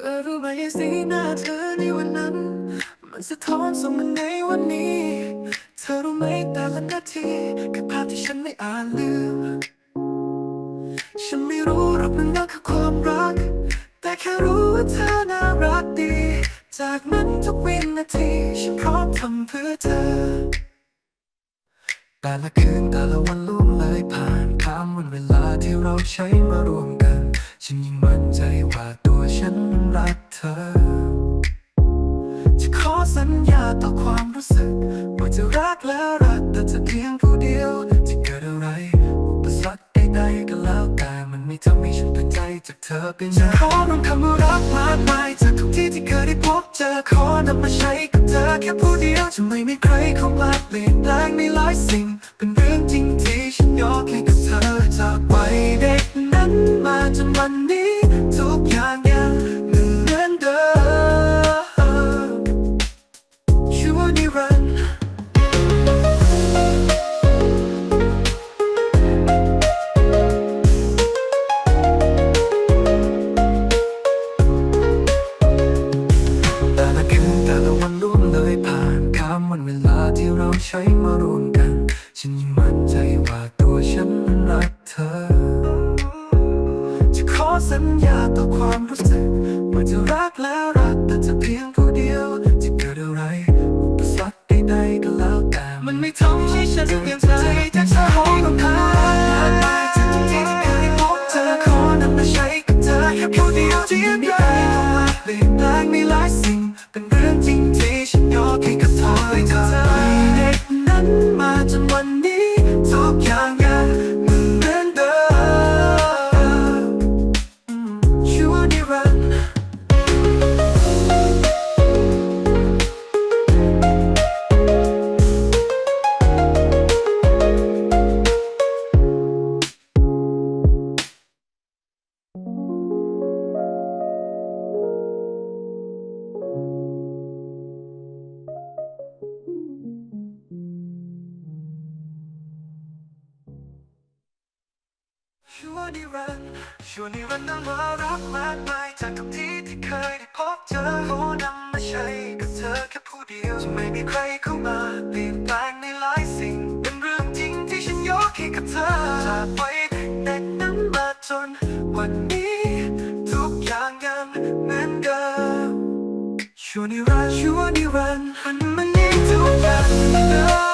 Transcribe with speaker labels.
Speaker 1: เออรู้ไหมสีหน้าเธอในวันนั้น มันสะท้อนส่งมาในวันนี้ เธอรู้ไหมแต่ละนาทีคือภาพที่ฉันไม่อาจลืม ฉันไม่รู้หรอกมันนั่นคือความรัก แต่แค่รู้ว่าเธอน่ารักดี จากนั้นทุกวินาที ฉันพร้อมทำเพื่อเธอ แต่ละคืนแต่ละวันล่วงเลยผ่านข้ามวันเวลาที่เราใช้มารวม รู้สึกว่าจะรักและรักแต่จะเพียงผู้เดียวจะเกิดอะไรอุปสรรคใดๆก็แล้วแต่มันไม่ทำให้ฉันเปลี่ยนใจจากเธอเป็นฉันขอรองคำว่ารักมากมายจากทุกที่ที่เคยได้พบเจอขอนำมาใช้กับเธอแค่ผู้เดียวจะไม่มีใครเข้ามาเปลี่ยนแปลงในหลายสิ่งเป็นเรื่อง ช้มารวมกัน ฉันยิ่งมั่นใจว่าตัวฉันมันรักเธอ จะขอสัญญาต่อความรู้สึกว่าจะรักแล้วรักแต่จะเพียงผู้เดียว จะเกิดอะไรอุปสรรคใดๆก็แล้วแต่ มันไม่ทำให้ฉันเปลี่ยนใจจากเธอของต้องทางไปจากทุกที่ที่เคยพบเธอขอนำมาใช้กับเธอเดียวที่ยังไม่ได้เข้ามาเปลี่ยนแปลงในหลายสิ่ง เป็นเรื่องจริงที่ฉันยกให้กับเธอ นิรันดร์ชั่วนิรันดร์นั้นมารักมากมายจากทุกที่ที่เคยได้พบเจอขอนำมาใช้กับเธอแค่ผู้เดียวจะไม่มีใครเข้ามาเปลี่ยนแปลงในหลายสิ่ง เป็นเรื่องจริงที่ฉันยกให้กับเธอจากวัยเด็กนั้นมาจนวันนี้ ทุกอย่างยังเหมือนเดิมชั่วนิรันดร์ชั่วนิรันดร์มันมันนี้ทุกอย่างเดิม